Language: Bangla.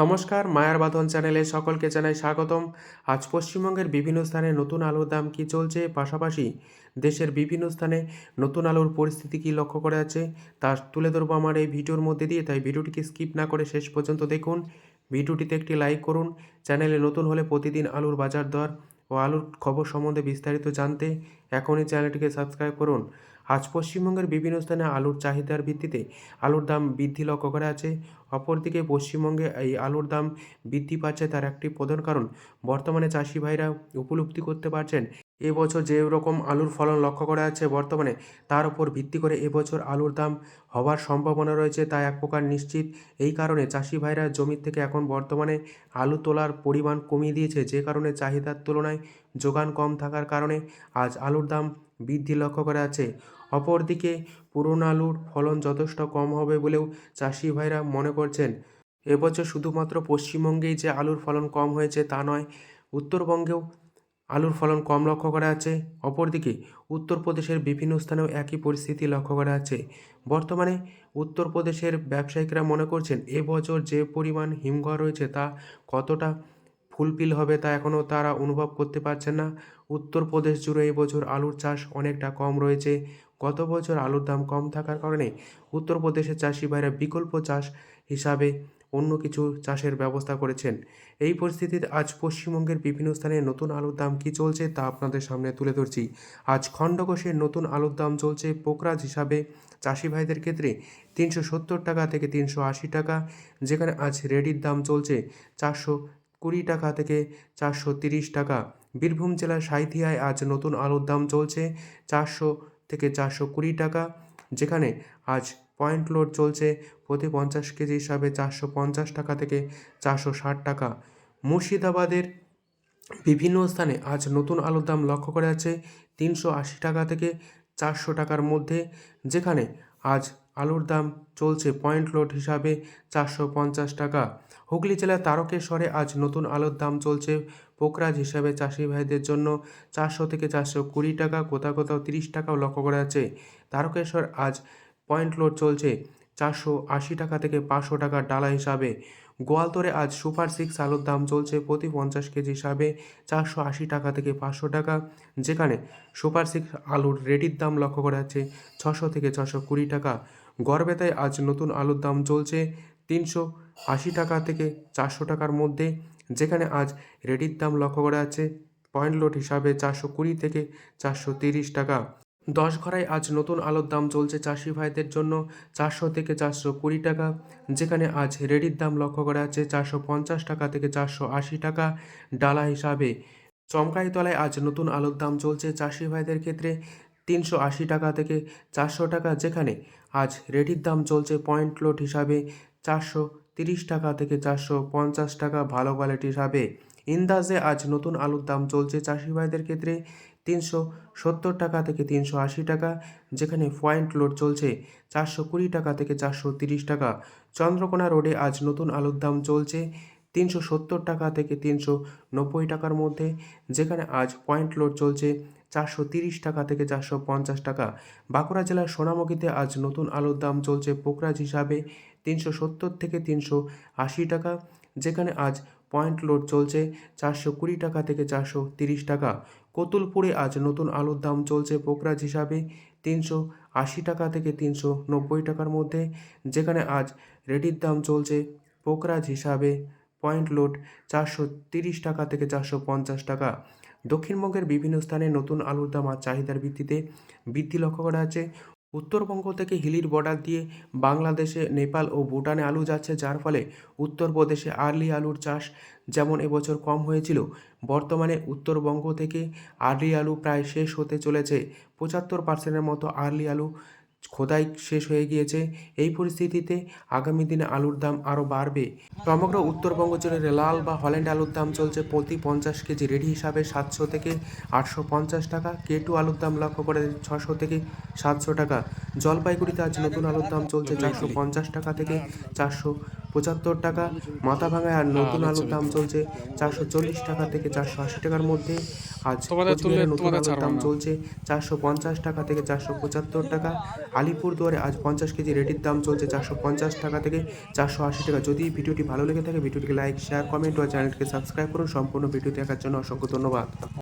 নমস্কার, মায়ার বাঁধন চ্যানেলে সকলকে জানাই স্বাগতম। আজ পশ্চিমবঙ্গের বিভিন্ন স্থানে নতুন আলুর দাম কী চলছে? পাশাপাশি দেশের বিভিন্ন স্থানে নতুন আলুর পরিস্থিতি কী লক্ষ্য করা যাচ্ছে? তা তুলে ধরবো আমার এই ভিডিওর মধ্যে দিয়ে। তাই ভিডিওটিকে স্কিপ না করে শেষ পর্যন্ত দেখুন। ভিডিওটিতে একটি লাইক করুন। চ্যানেলে নতুন হলে প্রতিদিন আলুর বাজার দর ও আলুর খবর সম্বন্ধে বিস্তারিত জানতে এখনই চ্যানেলটিকে সাবস্ক্রাইব করুন। আজ পশ্চিমবঙ্গের বিভিন্ন স্থানে আলুর চাহিদার ভিত্তিতে আলুর দাম বৃদ্ধি লক্ষ্য করা আছে অপরদিকে পশ্চিমবঙ্গে এই আলুর দাম বৃদ্ধি পাচ্ছে তার একটি প্রধান কারণ। বর্তমানে চাষি ভাইরা উপলব্ধি করতে পারছেন এবছর যে রকম আলুর ফলন লক্ষ্য করা যাচ্ছে বর্তমানে তার উপর ভিত্তি করে এবছর আলুর দাম হওয়ার সম্ভাবনা রয়েছে তা এক প্রকার নিশ্চিত। এই কারণে চাষি ভাইরা জমি থেকে এখন বর্তমানে আলু তোলার পরিমাণ কমিয়ে দিয়েছে যে কারণে চাহিদার তুলনায় যোগান কম থাকার কারণে আজ আলুর দাম বৃদ্ধি লক্ষ্য করা যাচ্ছে। অপরদিকে পুরনো আলুর ফলন যথেষ্ট কম হবে বলেও চাষি ভাইরা মনে করছেন। এবছর শুধুমাত্র পশ্চিমবঙ্গেই যে আলুর ফলন কম হয়েছে তা নয়, উত্তরবঙ্গেও আলুর ফলন কম লক্ষ্য করা যাচ্ছে। অপরদিকে উত্তরপ্রদেশের বিভিন্ন স্থানেও একই পরিস্থিতি লক্ষ্য করা যাচ্ছে। বর্তমানে উত্তরপ্রদেশের ব্যবসায়িকরা মনে করছেন এবছর যে পরিমাণ হিমঘর রয়েছে তা কতটা ফুলফিল হবে তা এখনও তারা অনুভব করতে পারছেন না। উত্তরপ্রদেশ জুড়ে এবছর আলুর চাষ অনেকটা কম রয়েছে। গত বছর আলুর দাম কম থাকার কারণে উত্তরপ্রদেশের চাষি ভাইরা বিকল্প চাষ হিসাবে অন্য কিছু চাষের ব্যবস্থা করেছেন। এই পরিস্থিতিতে আজ পশ্চিমবঙ্গের বিভিন্ন স্থানে নতুন আলুর দাম কী চলছে তা আপনাদের সামনে তুলে ধরছি। আজ খণ্ডঘোষের নতুন আলুর দাম চলছে পোকরাজ হিসাবে। চাষি ভাইদের ক্ষেত্রে তিনশো সত্তর টাকা থেকে তিনশো আশি টাকা, যেখানে আজ রেডির দাম চলছে চারশো কুড়ি টাকা থেকে চারশো তিরিশ টাকা। বীরভূম জেলার সাঁইথিয়ায় আজ নতুন আলুর দাম চলছে চারশো থেকে চারশো কুড়ি টাকা, যেখানে আজ পয়েন্ট লোড চলছে প্রতি পঞ্চাশ কেজি হিসাবে চারশো পঞ্চাশ টাকা থেকে চারশো ষাট টাকা। মুর্শিদাবাদের বিভিন্ন স্থানে আজ নতুন আলুর দাম লক্ষ্য করা যাচ্ছে তিনশো আশি টাকা থেকে চারশো টাকার মধ্যে, যেখানে আজ আলুর দাম চলছে পয়েন্ট লোড হিসাবে চারশো পঞ্চাশ টাকা। হুগলি জেলার তারকেশ্বরে আজ নতুন আলুর দাম চলছে পোকরাজ হিসাবে চাষি ভাইদের জন্য চারশো থেকে চারশো কুড়ি টাকা, কোথাও কোথাও তিরিশ টাকাও লক্ষ্য করা যাচ্ছে। তারকেশ্বর আজ পয়েন্ট লোড চলছে চারশো আশি টাকা থেকে পাঁচশো টাকা ডালা হিসাবে। গোয়ালতরে আজ সুপার সিক্স আলুর দাম চলছে প্রতি পঞ্চাশ কেজি হিসাবে চারশো আশি টাকা থেকে পাঁচশো টাকা। যেখানে সুপার সিক্স আলুর রেডির দাম লক্ষ্য করা যাচ্ছে ছশো থেকে ছশো কুড়ি টাকা। গড়বেতায় আজ নতুন আলুর দাম চলছে তিনশো আশি টাকা থেকে চারশো টাকার মধ্যে, যেখানে আজ রেডির দাম লক্ষ্য করা আছে পয়েন্ট লোড হিসাবে চারশো কুড়ি থেকে চারশো তিরিশ টাকা। দশ ঘরায় আজ নতুন আলুর দাম চলছে চাষি ভাইদের জন্য চারশো থেকে চারশো কুড়ি টাকা, যেখানে আজ রেডির দাম লক্ষ্য করা আছে চারশো পঞ্চাশ টাকা থেকে চারশো আশি টাকা ডালা হিসাবে। চমকাইতলায় আজ নতুন আলুর দাম চলছে চাষি ভাইদের ক্ষেত্রে তিনশো আশি টাকা থেকে চারশো টাকা, যেখানে আজ রেডির দাম চলছে পয়েন্ট লোড হিসাবে চারশো তিরিশ টাকা থেকে চারশো পঞ্চাশ টাকা ভালো কোয়ালিটি হিসাবে। ইন্দাজে আজ নতুন আলুর দাম চলছে চাষি ভাইদের ক্ষেত্রে তিনশো সত্তর টাকা থেকে তিনশো আশি টাকা, যেখানে পয়েন্ট লোড চলছে চারশো কুড়ি টাকা থেকে চারশো তিরিশ টাকা। চন্দ্রকোনা রোডে আজ নতুন আলুর দাম চলছে তিনশো সত্তর টাকা থেকে তিনশো নব্বই টাকার মধ্যে, যেখানে আজ পয়েন্ট লোড চলছে চারশো তিরিশ টাকা থেকে চারশো পঞ্চাশ টাকা। বাঁকুড়া জেলার সোনামুখীতে আজ নতুন আলুর দাম চলছে পোকরাজ হিসাবে তিনশো সত্তর থেকে তিনশো আশি টাকা, যেখানে আজ পয়েন্ট লোড চলছে চারশো কুড়ি টাকা থেকে চারশো তিরিশ টাকা। কতুলপুরে আজ নতুন আলুর দাম চলছে পোকরাজ হিসাবে তিনশো আশি টাকা থেকে তিনশো নব্বই টাকার মধ্যে, যেখানে আজ রেডির দাম চলছে পোকরাজ হিসাবে পয়েন্ট লোড চারশো তিরিশ টাকা থেকে চারশো পঞ্চাশ টাকা। দক্ষিণবঙ্গের বিভিন্ন স্থানে নতুন আলুর দাম আর চাহিদার ভিত্তিতে বৃদ্ধি লক্ষ্য করা যাচ্ছে। উত্তরবঙ্গ থেকে হিলির বর্ডার দিয়ে বাংলাদেশে নেপাল ও ভুটানে আলু যাচ্ছে, যার ফলে উত্তরপ্রদেশে আর্লি আলুর চাষ যেমন এবছর কম হয়েছিল, বর্তমানে উত্তরবঙ্গ থেকে আর্লি আলু প্রায় শেষ হতে চলেছে। পঁচাত্তর পার্সেন্টের মতো আর্লি আলু খোদাই শেষ হয়ে গিয়েছে। এই পরিস্থিতিতে আগামী দিনে আলুর দাম আরও বাড়বে। সমগ্র উত্তরবঙ্গ জুড়ে লাল বা হল্যান্ড আলুর দাম চলছে প্রতি পঞ্চাশ কেজি রেডি হিসাবে সাতশো থেকে আটশো পঞ্চাশ টাকা। কেটু আলুর দাম লক্ষ্য করে ছশো থেকে সাতশো টাকা। জলপাইগুড়িতে আজ নতুন আলুর দাম চলছে চারশো পঞ্চাশ টাকা থেকে চারশো পঁচাত্তর টাকা মাথা ভাঙায় আর নতুন আলুর দাম চলছে চারশো চল্লিশ টাকা থেকে চারশো আশি টাকার মধ্যে। আজ কোচবিহারে নতুন আলুর দাম চলছে চারশো পঞ্চাশ টাকা থেকে চারশো পঁচাত্তর টাকা। আলিপুরদুয়ারে আজ পঞ্চাশ কেজি রেডির দাম চলছে চারশো পঞ্চাশ টাকা থেকে চারশো আশি টাকা। যদি ভিডিওটি ভালো লেগে থাকে ভিডিওটিকে লাইক শেয়ার কমেন্ট ও চ্যানেলটিকে সাবস্ক্রাইব করুন। সম্পূর্ণ ভিডিও দেখার জন্য অসংখ্য ধন্যবাদ।